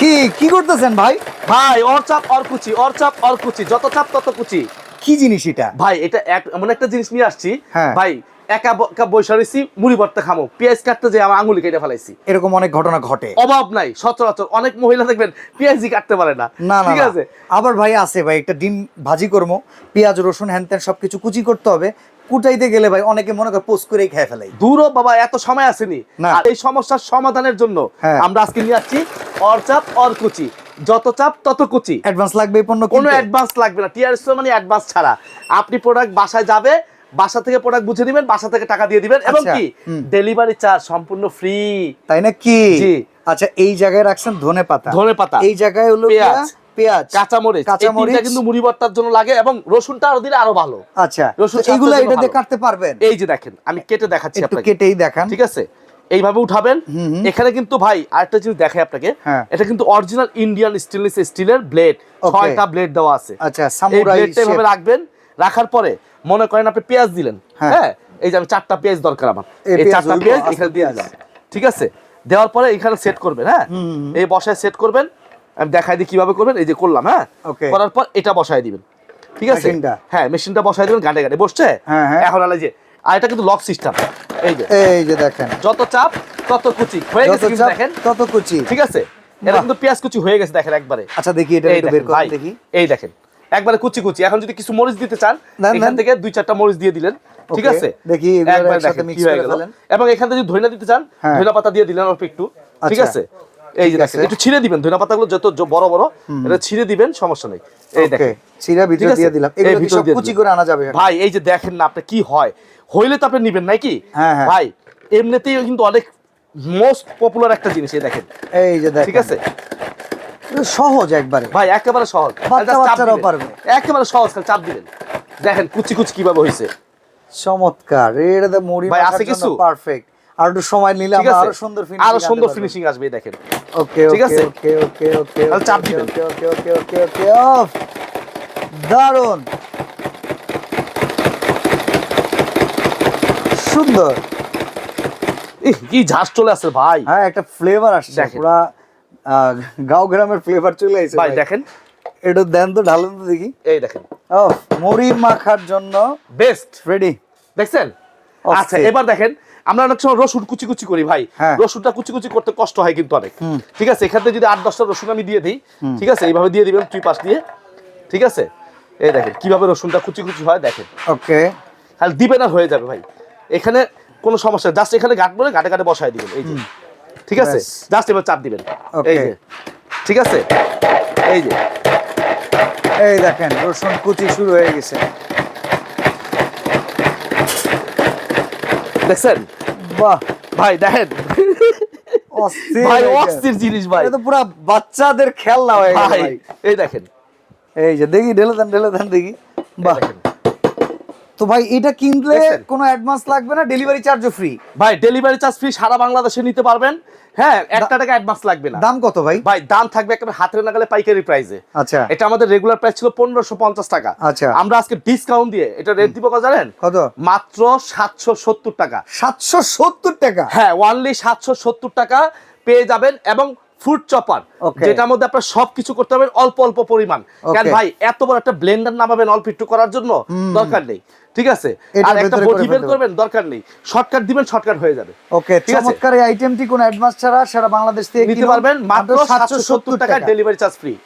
কি কি করতেছেন ভাই? ভাই অর চাপ অর কুচি অর চাপ অর কুচি যত চাপ তত কুচি। কি জিনিস এটা? ভাই এটা এক এমন একটা জিনিস নিয়ে আসছি। হ্যাঁ। ভাই একা একা বৈশা রয়েছি মুড়ি ভর্তা খামো। পেঁয়াজ কাটতে যে আমার আঙুলি কেটে ফেলাইছি। এরকম অনেক ঘটনা ঘটে। অভাব নাই সচরাচর অনেক মহিলা দেখবেন কাটতে পারে না। না ঠিক আছে? আবার ভাই আছে ভাই একটা ডিম ভাজি করব পেঁয়াজ রসুন হ্যান ত্যান সবকিছু কুচি করতে হবে। কুটাইতে গেলে ভাই অনেকে মনে করে পোস্ট করেই খেয়ে ফেলাই। দূরও বাবা এত সময় আসেনি। আর এই সমস্যার সমাধানের জন্য হ্যাঁ। আমরা আজকে নিয়ে আসছি অর চাপ অর কুচি। যত চাপ তত কুচি। অ্যাডভান্স লাগবে এই পণ্য কোনো অ্যাডভান্স লাগবে না। টিআরএস মানে অ্যাডভান্স ছাড়া। আপনি প্রোডাক্ট বাসায় যাবে বাসা থেকে প্রোডাক্ট বুঝে দিবেন বাসা থেকে টাকা দিয়ে দিবেন। এবং আচ্ছা, কি? ডেলিভারি চার্জ সম্পূর্ণ ফ্রি তাই না কি? জি। আচ্ছা এই জায়গায় রাখছেন ধনে পাতা। ধনেপাতা, এই জায়গায় হলো পেঁয়াজ, পেঁয়াজ। কাঁচামরিচ। কাঁচামরিচ। কিন্তু মুড়ি ভর্তার জন্য লাগে এবং রসুনটা আরও দিলে আরও ভালো। আচ্ছা রসুন তো এইগুলো এটা দিয়ে কাটতে পারবেন? এই যে দেখেন আমি কেটে দেখাচ্ছি একটু আপনাকে। কেটেই দেখান। ঠিক আছে? এইভাবে উঠাবেন। এখানে কিন্তু ভাই আরেকটা জিনিস দেখাই আপনাকে। হ্যাঁ। এটা কিন্তু অরিজিনাল ইন্ডিয়ান স্টেনলেস স্টিলের ব্লেড ছয়টা ব্লেড দেওয়া আছে। আচ্ছা সামুরাই এভাবে রাখবেন। রাখার পরে মনে করেন আপনি পেঁয়াজ দিলেন। হ্যাঁ। হ্যাঁ? এই যে আমি চারটা পেঁয়াজ দরকার আমার। এই চারটা পেঁয়াজ এখানে দিয়ে। দিলাম। ঠিক আছে? দেওয়ার পরে এখানে সেট করবেন হ্যাঁ। এই বসায় সেট করবেন। আমি দেখাই দিই কীভাবে করবেন। এই যে করলাম হ্যাঁ? করার পর এটা বসায় দিবেন। ঠিক আছে? হ্যাঁ মেশিনটা বসায় দিবেন গাঁটে গাঁটে বসছে? হ্যাঁ, হ্যাঁ। এখন আলাই যে আর এটা কিন্তু লক সিস্টেম এই যে। এই যে দেখেন। যত চাপ তত কুচি। হয়ে গেছে দেখেন। তত কুচি। ঠিক আছে? এটা কিন্তু পেঁয়াজ কুচি হয়ে গেছে দেখেন একবারে। আচ্ছা দেখি এটা একটু বের করে দেখি। এই দেখেন। একবারে কুচি কুচি। এখন যদি কিছু মরিচ দিতে চান এখান থেকে দুই চারটা মরিচ দিয়ে দিলেন। ঠিক আছে? দেখি এগুলো একবারে একসাথে দেখেন কি হয়ে করে গেল। এবং এখান থেকে যদি ধইনা দিতে চান হ্যাঁ। ধইনা পাতা দিয়ে দিলেন অল্প একটু। ঠিক আচ্ছা। আছে? এই যে দেখেন একটু ছিঁড়ে দিবেন ধইনা পাতাগুলো যত বড় বড় এটা ছিঁড়ে দিবেন সমস্যা নেই। এই দেখেন। চিরা ভিতরে দিয়ে দিলাম। এগুলো কি সব দিয়ে কুচি করে আনা যাবে ভাই এই যে দেখেন না আপনি কি হয়? হইলে তো আপনি নিবেন নাকি হ্যাঁ, হ্যাঁ। ভাই এমনিতেই কিন্তু অনেক মোস্ট পপুলার একটা জিনিস এই দেখেন। এই যে দেখেন। ঠিক আছে? সহজ একবারে। ভাই একেবারে সহজ। বাচ্চা বাচ্চারাও পারবে। একেবারে সহজ চাপ দিবেন। দেখেন কুচি কুচি কীভাবে হয়েছে চমৎকার। এটাতে মুড়ি ভাই, আছে কিছু? পারফেক্ট আর একটু সময় নিলে আমরা আরও সুন্দর ফিনিশিং আরও সুন্দর ফিনিশিং আসবে দেখেন। ওকে ঠিক আছে? ওকে ওকে ওকে তাহলে চাপ দিবেন। ওকে ওকে ওকে ওকে ওকে অফ দারুণ সুন্দর। কি ঝাঁস চলে আসছে ভাই। হ্যাঁ একটা ফ্লেভার আসছে দেখেন। পুরা গাঁও গ্রামের ফ্লেভার চলে আসছে ভাই দেখেন। একটু দেন তো ঢালুন তো দেখি। এই দেখেন। ও মুড়ি মাখার জন্য বেস্ট রেডি দেখছেন। আচ্ছা এবার দেখেন আমরা অনেক সময় রসুন কুচি কুচি করি ভাই। হ্যাঁ। রসুনটা কুচি কুচি করতে কষ্ট হয় কিন্তু অনেক। ঠিক আছে এখান যদি আট দশটা রসুন আমি দিয়ে দিই ঠিক আছে এইভাবে দিয়ে দিবেন দুই পাশ দিয়ে। ঠিক আছে? এই দেখেন কীভাবে রসুনটা কুচি কুচি হয় দেখেন। ওকে। খালি দিবেন আর হয়ে যাবে ভাই। এখানে কোনো সমস্যা জাস্ট এখানে গাঁট বলে গাঁটে গাঁটে বসায় দিবেন এই যে। ঠিক আছে? জাস্ট এবার চাপ দিবেন। এই যে। ঠিক আছে? এই যে। এই দেখেন রসুন কুচি শুরু হয়ে গেছে। দেখছেন? বাহ ভাই দেখেন। অস্থির ভাই অস্থির জিনিস ভাই। এটা তো পুরো বাচ্চাদের খেলনা হয়ে গেল ভাই এই দেখেন। এই যে দেখি ঢেলে দেন ঢেলে দেন দেখি। বাহ। তো ভাই এটা কিনলে? কোনো অ্যাডভান্স লাগবে না ডেলিভারি চার্জও ফ্রি ভাই ডেলিভারি চার্জ ফ্রি সারা বাংলাদেশে নিতে পারবেন। হ্যাঁ একটা টাকা অ্যাডভান্স লাগবে না। দাম কত ভাই? ভাই দাম থাকবে একেবারে হাতের নাগালে পাইকারি প্রাইসে আচ্ছা। এটা আমাদের রেগুলার প্রাইস ছিল পনেরোশো পঞ্চাশ টাকা। আচ্ছা। আমরা আজকে ডিসকাউন্ট দিয়ে এটা রেট দিব কত জানেন? কত? মাত্র সাতশো সত্তর টাকা। সাতশো সত্তর টাকা? হ্যাঁ ওয়ানলি সাতশো সত্তর টাকা পেয়ে যাবেন এবং ফুড চপার যেটার মধ্যে আপনার সবকিছু করতে পারবেন অল্প অল্প পরিমাণ। কারণ ভাই এত বড় একটা ব্লেন্ডার নামাবেন অল্প একটু করার জন্য দরকার নেই। ঠিক আছে? আর একটা বটি বের করবেন দরকার নেই। শর্টকাট দিবেন শর্টকাট হয়ে যাবে। ওকে ঠিক আছে। চমৎকার এই আইটেমটি কোনো অ্যাডভান্স ছাড়া সারা বাংলাদেশ থেকে নিতে পারবেন মাত্র মাত্র সাতশো সত্তর টাকা ডেলিভারি চার্জ ফ্রি